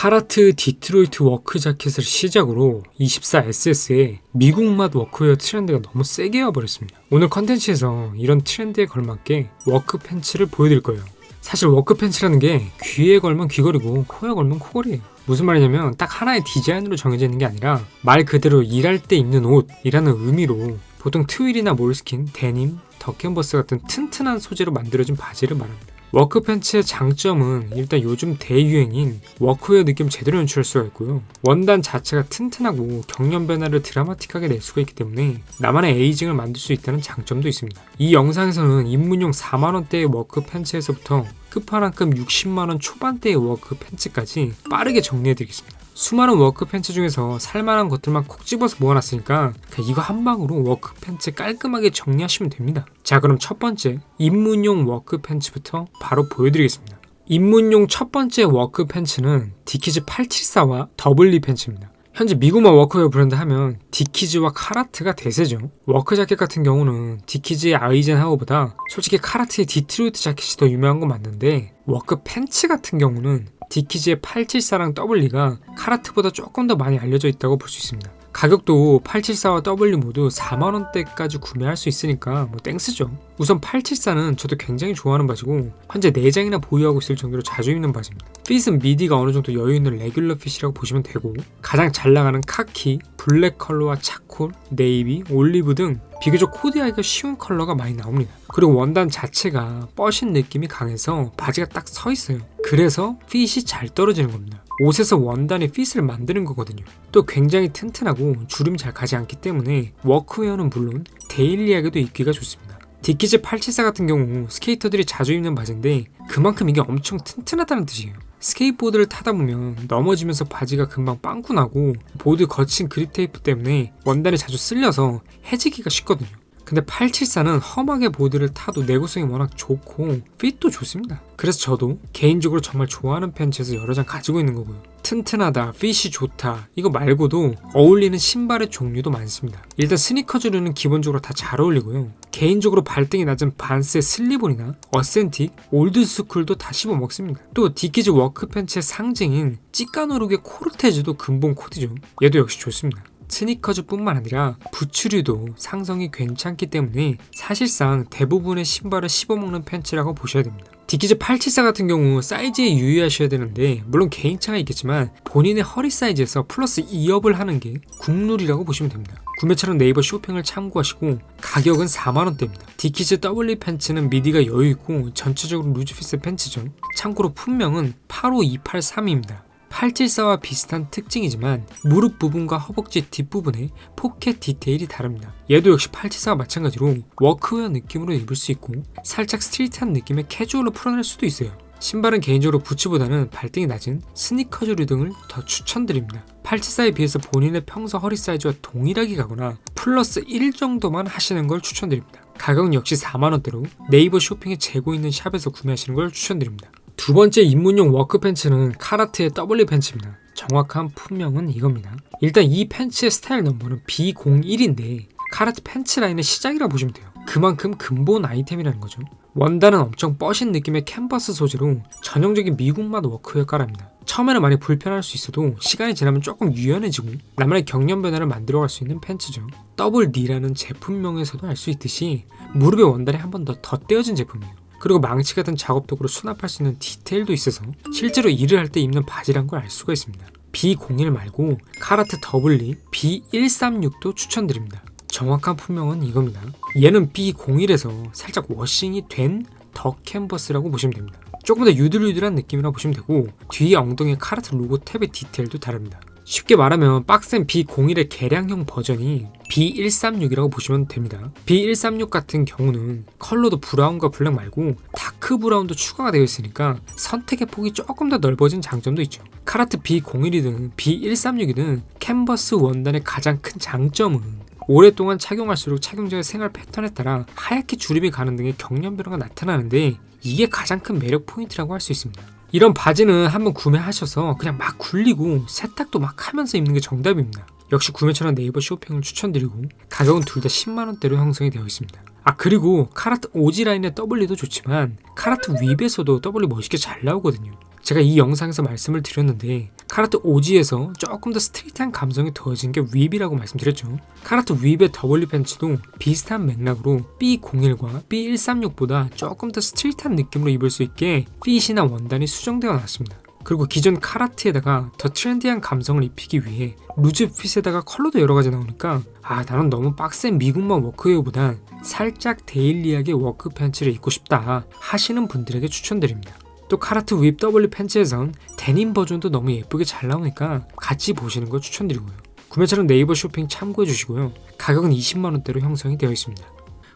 카라트 디트로이트 워크 자켓을 시작으로 24SS의 미국 맛 워크웨어 트렌드가 너무 세게 와버렸습니다. 오늘 컨텐츠에서 이런 트렌드에 걸맞게 워크 팬츠를 보여드릴 거예요. 사실 워크 팬츠라는 게 귀에 걸면 귀걸이고 코에 걸면 코걸이에요. 무슨 말이냐면 딱 하나의 디자인으로 정해져 있는 게 아니라 말 그대로 일할 때 입는 옷이라는 의미로 보통 트윌이나 몰스킨, 데님, 더 캔버스 같은 튼튼한 소재로 만들어진 바지를 말합니다. 워크 팬츠의 장점은 일단 요즘 대유행인 워크웨어 느낌 제대로 연출할 수가 있고요. 원단 자체가 튼튼하고 경련 변화를 드라마틱하게 낼 수가 있기 때문에 나만의 에이징을 만들 수 있다는 장점도 있습니다. 이 영상에서는 입문용 4만원대의 워크 팬츠에서부터 끝판왕급 60만원 초반대의 워크 팬츠까지 빠르게 정리해드리겠습니다. 수많은 워크 팬츠 중에서 살만한 것들만 콕 집어서 모아놨으니까 이거 한 방으로 워크 팬츠 깔끔하게 정리하시면 됩니다. 자 그럼 첫 번째 입문용 워크 팬츠부터 바로 보여드리겠습니다. 입문용 첫 번째 워크 팬츠는 디키즈 874와 더블리 팬츠입니다. 현재 미국마 워크웨어 브랜드 하면 디키즈와 카라트가 대세죠. 워크 자켓 같은 경우는 디키즈의 아이젠 하우보다 솔직히 카라트의 디트로이트 자켓이 더 유명한 건 맞는데 워크 팬츠 같은 경우는 디키즈의 874랑 W가 카라트보다 조금 더 많이 알려져 있다고 볼 수 있습니다. 가격도 874와 W 모두 4만원대까지 구매할 수 있으니까 뭐 땡스죠. 우선 874는 저도 굉장히 좋아하는 바지고 현재 4장이나 보유하고 있을 정도로 자주 입는 바지입니다. 핏은 미디가 어느 정도 여유 있는 레귤러 핏이라고 보시면 되고 가장 잘 나가는 카키, 블랙 컬러와 차콜, 네이비, 올리브 등 비교적 코디하기가 쉬운 컬러가 많이 나옵니다. 그리고 원단 자체가 뻐신 느낌이 강해서 바지가 딱 서 있어요. 그래서 핏이 잘 떨어지는 겁니다. 옷에서 원단의 핏을 만드는 거거든요. 또 굉장히 튼튼하고 주름이 잘 가지 않기 때문에 워크웨어는 물론 데일리하게도 입기가 좋습니다. 디키즈 874 같은 경우 스케이터들이 자주 입는 바지인데 그만큼 이게 엄청 튼튼하다는 뜻이에요. 스케이트보드를 타다 보면 넘어지면서 바지가 금방 빵꾸 나고 보드 거친 그립 테이프 때문에 원단이 자주 쓸려서 해지기가 쉽거든요. 근데 874는 험하게 보드를 타도 내구성이 워낙 좋고 핏도 좋습니다. 그래서 저도 개인적으로 정말 좋아하는 팬츠에서 여러 장 가지고 있는 거고요. 튼튼하다, 핏이 좋다 이거 말고도 어울리는 신발의 종류도 많습니다. 일단 스니커즈류는 기본적으로 다 잘 어울리고요. 개인적으로 발등이 낮은 반스의 슬리본이나 어센틱, 올드스쿨도 다 씹어 먹습니다. 또 디키즈 워크 팬츠의 상징인 찌까노룩의 코르테즈도 근본 코디죠. 얘도 역시 좋습니다. 스니커즈뿐만 아니라 부츠류도 상성이 괜찮기 때문에 사실상 대부분의 신발을 씹어먹는 팬츠라고 보셔야 됩니다. 디키즈 874 같은 경우 사이즈에 유의하셔야 되는데 물론 개인차가 있겠지만 본인의 허리 사이즈에서 플러스 2업을 하는 게 국룰이라고 보시면 됩니다. 구매처는 네이버 쇼핑을 참고하시고 가격은 4만원대입니다. 디키즈 W 팬츠는 미디가 여유있고 전체적으로 루즈핏의 팬츠죠. 참고로 품명은 85283입니다. 874와 비슷한 특징이지만 무릎 부분과 허벅지 뒷부분에 포켓 디테일이 다릅니다. 얘도 역시 874와 마찬가지로 워크웨어 느낌으로 입을 수 있고 살짝 스트리트한 느낌의 캐주얼로 풀어낼 수도 있어요. 신발은 개인적으로 부츠보다는 발등이 낮은 스니커즈류 등을 더 추천드립니다. 874에 비해서 본인의 평소 허리 사이즈와 동일하게 가거나 플러스 1 정도만 하시는 걸 추천드립니다. 가격은 역시 4만원대로 네이버 쇼핑에 재고 있는 샵에서 구매하시는 걸 추천드립니다. 두 번째 입문용 워크 팬츠는 카라트의 W 팬츠입니다. 정확한 품명은 이겁니다. 일단 이 팬츠의 스타일 넘버는 B01인데 카라트 팬츠 라인의 시작이라 고 보시면 돼요. 그만큼 근본 아이템이라는 거죠. 원단은 엄청 뻐신 느낌의 캔버스 소재로 전형적인 미국맛 워크웨어 깔합니다. 처음에는 많이 불편할 수 있어도 시간이 지나면 조금 유연해지고 나만의 경련 변화를 만들어갈 수 있는 팬츠죠. 더블 D라는 제품명에서도 알 수 있듯이 무릎의 원단이 한 번 더 덧대어진 제품이에요. 그리고 망치 같은 작업 도구로 수납할 수 있는 디테일도 있어서 실제로 일을 할 때 입는 바지란 걸 알 수가 있습니다. B01 말고 카라트 더블리 B136도 추천드립니다. 정확한 품명은 이겁니다. 얘는 B01에서 살짝 워싱이 된 더 캔버스라고 보시면 됩니다. 조금 더 유들유들한 느낌이라 보시면 되고 뒤에 엉덩이 카라트 로고 탭의 디테일도 다릅니다. 쉽게 말하면 빡센 B01의 개량형 버전이 B136이라고 보시면 됩니다. B136 같은 경우는 컬러도 브라운과 블랙 말고 다크 브라운도 추가가 되어 있으니까 선택의 폭이 조금 더 넓어진 장점도 있죠. 카라트 B01이든 B136이든 캔버스 원단의 가장 큰 장점은 오랫동안 착용할수록 착용자의 생활 패턴에 따라 하얗게 주름이 가는 등의 경련 변화가 나타나는데 이게 가장 큰 매력 포인트라고 할 수 있습니다. 이런 바지는 한번 구매하셔서 그냥 막 굴리고 세탁도 막 하면서 입는 게 정답입니다. 역시 구매처는 네이버 쇼핑을 추천드리고 가격은 둘 다 10만원대로 형성이 되어 있습니다. 아 그리고 카라트 오지 라인의 W도 좋지만 카라트 윕에서도 W 멋있게 잘 나오거든요. 제가 이 영상에서 말씀을 드렸는데 카라트 오지에서 조금 더 스트릿한 감성이 더해진 게 윕이라고 말씀드렸죠. 카라트 윕의 W 팬츠도 비슷한 맥락으로 B01과 B136보다 조금 더 스트릿한 느낌으로 입을 수 있게 핏이나 원단이 수정되어 나왔습니다. 그리고 기존 카라트에다가 더 트렌디한 감성을 입히기 위해 루즈 핏에다가 컬러도 여러 가지 나오니까 아 나는 너무 빡센 미국만 워크웨어보단 살짝 데일리하게 워크 팬츠를 입고 싶다 하시는 분들에게 추천드립니다. 또 카라트 윕 W 팬츠에선 데님 버전도 너무 예쁘게 잘 나오니까 같이 보시는 걸 추천드리고요. 구매처는 네이버 쇼핑 참고해 주시고요. 가격은 20만원대로 형성이 되어 있습니다.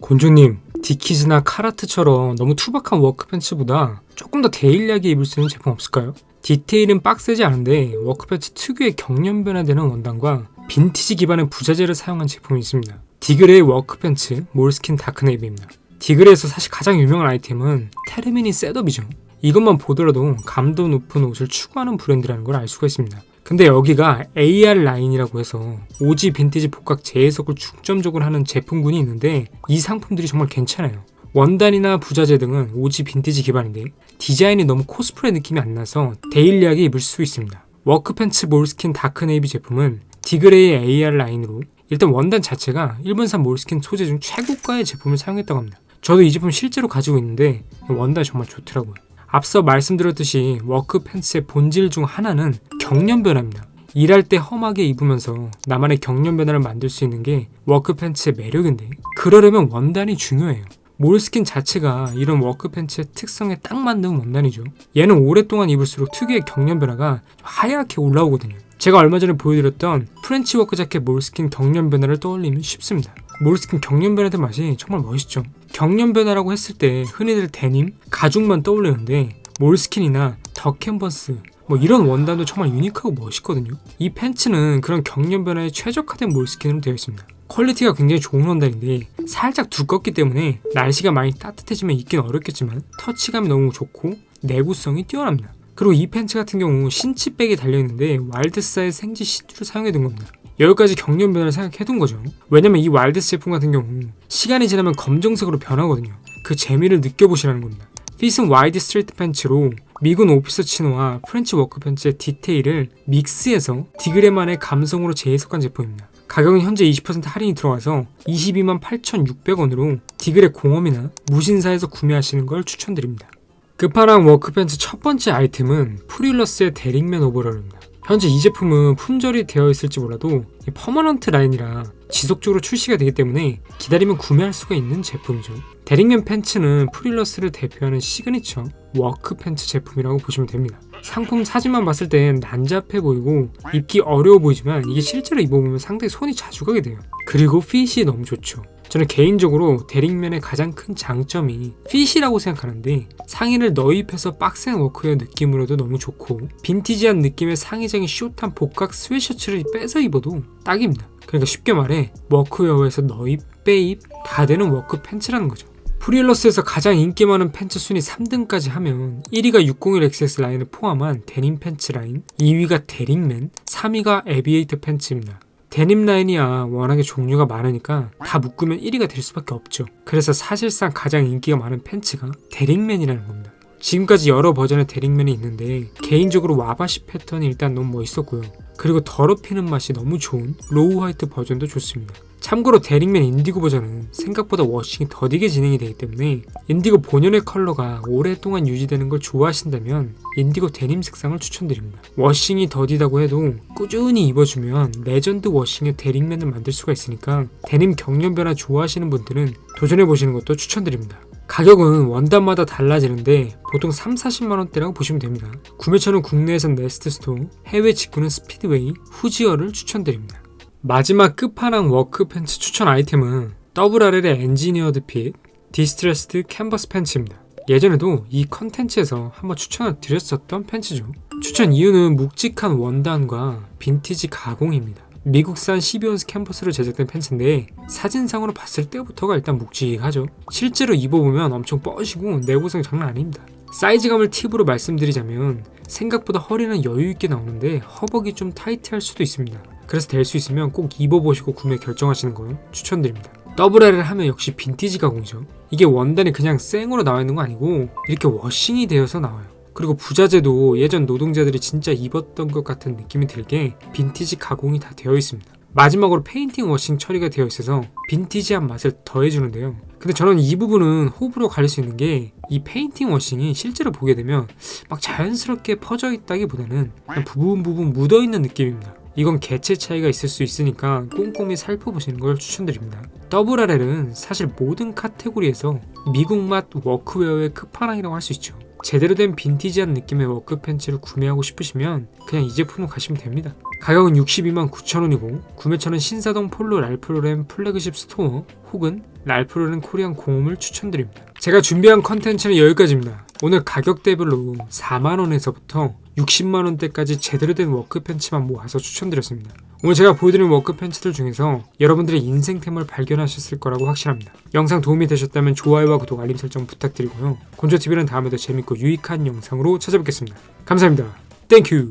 곤조님, 디키즈나 카라트처럼 너무 투박한 워크 팬츠보다 조금 더 데일리하게 입을 수 있는 제품 없을까요? 디테일은 빡세지 않은데 워크팬츠 특유의 경련 변화되는 원단과 빈티지 기반의 부자재를 사용한 제품이 있습니다. 디그레의 워크팬츠 몰스킨 다크네이비입니다. 디그레에서 사실 가장 유명한 아이템은 테르미니 셋업이죠. 이것만 보더라도 감도 높은 옷을 추구하는 브랜드라는 걸 알 수가 있습니다. 근데 여기가 AR 라인이라고 해서 오지 빈티지 복각 재해석을 중점적으로 하는 제품군이 있는데 이 상품들이 정말 괜찮아요. 원단이나 부자재 등은 오지 빈티지 기반인데 디자인이 너무 코스프레 느낌이 안 나서 데일리하게 입을 수 있습니다. 워크팬츠 몰스킨 다크네이비 제품은 디그레이의 AR 라인으로 일단 원단 자체가 일본산 몰스킨 소재 중 최고가의 제품을 사용했다고 합니다. 저도 이 제품 실제로 가지고 있는데 원단이 정말 좋더라고요. 앞서 말씀드렸듯이 워크 팬츠의 본질 중 하나는 경련 변화입니다. 일할 때 험하게 입으면서 나만의 경련 변화를 만들 수 있는 게 워크 팬츠의 매력인데 그러려면 원단이 중요해요. 몰스킨 자체가 이런 워크 팬츠의 특성에 딱 맞는 원단이죠. 얘는 오랫동안 입을수록 특유의 경련 변화가 하얗게 올라오거든요. 제가 얼마 전에 보여드렸던 프렌치 워크 자켓 몰스킨 경련 변화를 떠올리면 쉽습니다. 몰스킨 경련 변화된 맛이 정말 멋있죠. 경련 변화라고 했을 때 흔히들 데님, 가죽만 떠올리는데 몰스킨이나 더 캔버스 뭐 이런 원단도 정말 유니크하고 멋있거든요. 이 팬츠는 그런 경련 변화에 최적화된 몰스킨으로 되어 있습니다. 퀄리티가 굉장히 좋은 원단인데 살짝 두껍기 때문에 날씨가 많이 따뜻해지면 입긴 어렵겠지만 터치감이 너무 좋고 내구성이 뛰어납니다. 그리고 이 팬츠 같은 경우 신치백이 달려있는데 와일드사의 생지 신주를 사용해둔 겁니다. 여기까지 경련 변화를 생각해둔 거죠. 왜냐면 이 와일드스 제품 같은 경우 시간이 지나면 검정색으로 변하거든요. 그 재미를 느껴보시라는 겁니다. 핏은 와이드 스트레이트 팬츠로 미군 오피서 치노와 프렌치 워크 팬츠의 디테일을 믹스해서 디그레만의 감성으로 재해석한 제품입니다. 가격은 현재 20% 할인이 들어가서 22만 8,600원으로 디그레 공업이나 무신사에서 구매하시는 걸 추천드립니다. 끝판왕 워크팬츠 첫 번째 아이템은 프릴러스의 데링맨 오버롤입니다. 현재 이 제품은 품절이 되어 있을지 몰라도 퍼머넌트 라인이라 지속적으로 출시가 되기 때문에 기다리면 구매할 수가 있는 제품이죠. 데링맨 팬츠는 프릴러스를 대표하는 시그니처 워크 팬츠 제품이라고 보시면 됩니다. 상품 사진만 봤을 땐 난잡해 보이고 입기 어려워 보이지만 이게 실제로 입어보면 상당히 손이 자주 가게 돼요. 그리고 핏이 너무 좋죠. 저는 개인적으로 데링맨의 가장 큰 장점이 핏이라고 생각하는데 상의를 너입해서 빡센 워크웨어 느낌으로도 너무 좋고 빈티지한 느낌의 상의장이 숏한 복각 스웨셔츠를 빼서 입어도 딱입니다. 그러니까 쉽게 말해 워크웨어에서 너입, 빼입 다 되는 워크 팬츠라는 거죠. 프리엘러스에서 가장 인기 많은 팬츠 순위 3등까지 하면 1위가 601XS 라인을 포함한 데님 팬츠 라인, 2위가 데링맨, 3위가 에비에이터 팬츠입니다. 데님 라인이야 워낙에 종류가 많으니까 다 묶으면 1위가 될 수밖에 없죠. 그래서 사실상 가장 인기가 많은 팬츠가 데링맨이라는 겁니다. 지금까지 여러 버전의 데링맨이 있는데 개인적으로 와바시 패턴이 일단 너무 멋있었고요. 그리고 더럽히는 맛이 너무 좋은 로우 화이트 버전도 좋습니다. 참고로 데링맨 인디고 버전은 생각보다 워싱이 더디게 진행이 되기 때문에 인디고 본연의 컬러가 오랫동안 유지되는 걸 좋아하신다면 인디고 데님 색상을 추천드립니다. 워싱이 더디다고 해도 꾸준히 입어주면 레전드 워싱의 데링맨을 만들 수가 있으니까 데님 경련 변화 좋아하시는 분들은 도전해보시는 것도 추천드립니다. 가격은 원단마다 달라지는데 보통 3, 40만원대라고 보시면 됩니다. 구매처는 국내에선 네스트스토어, 해외 직구는 스피드웨이, 후지어를 추천드립니다. 마지막 끝판왕 워크 팬츠 추천 아이템은 WRL의 엔지니어드 핏 디스트레스드 캔버스 팬츠입니다. 예전에도 이 컨텐츠에서 한번 추천을 드렸었던 팬츠죠. 추천 이유는 묵직한 원단과 빈티지 가공입니다. 미국산 12온스 캔버스로 제작된 팬츠인데 사진상으로 봤을 때부터가 일단 묵직하죠. 실제로 입어보면 엄청 뻐시고 내구성 장난 아닙니다. 사이즈감을 팁으로 말씀드리자면 생각보다 허리는 여유있게 나오는데 허벅이 좀 타이트할 수도 있습니다. 그래서 될 수 있으면 꼭 입어보시고 구매 결정하시는 걸 추천드립니다. WL을 하면 역시 빈티지 가공이죠. 이게 원단이 그냥 생으로 나와 있는 거 아니고 이렇게 워싱이 되어서 나와요. 그리고 부자재도 예전 노동자들이 진짜 입었던 것 같은 느낌이 들게 빈티지 가공이 다 되어 있습니다. 마지막으로 페인팅 워싱 처리가 되어 있어서 빈티지한 맛을 더해주는데요. 근데 저는 이 부분은 호불호 갈릴 수 있는 게 이 페인팅 워싱이 실제로 보게 되면 막 자연스럽게 퍼져 있다기보다는 부분 부분 묻어 있는 느낌입니다. 이건 개체 차이가 있을 수 있으니까 꼼꼼히 살펴보시는 걸 추천드립니다. 더블 RL은 사실 모든 카테고리에서 미국 맛 워크웨어의 끝판왕이라고 할 수 있죠. 제대로 된 빈티지한 느낌의 워크 팬츠를 구매하고 싶으시면 그냥 이 제품을 가시면 됩니다. 가격은 62만 9천원이고 구매처는 신사동 폴로 랄프로렌 플래그십 스토어 혹은 랄프로렌 코리안 공홈을 추천드립니다. 제가 준비한 컨텐츠는 여기까지입니다. 오늘 가격대별로 4만원에서부터 60만원대까지 제대로 된 워크 팬츠만 모아서 추천드렸습니다. 오늘 제가 보여드린 워크 팬츠들 중에서 여러분들의 인생템을 발견하셨을 거라고 확신합니다. 영상 도움이 되셨다면 좋아요와 구독, 알림 설정 부탁드리고요. 곤조TV는 다음에도 재밌고 유익한 영상으로 찾아뵙겠습니다. 감사합니다. 땡큐!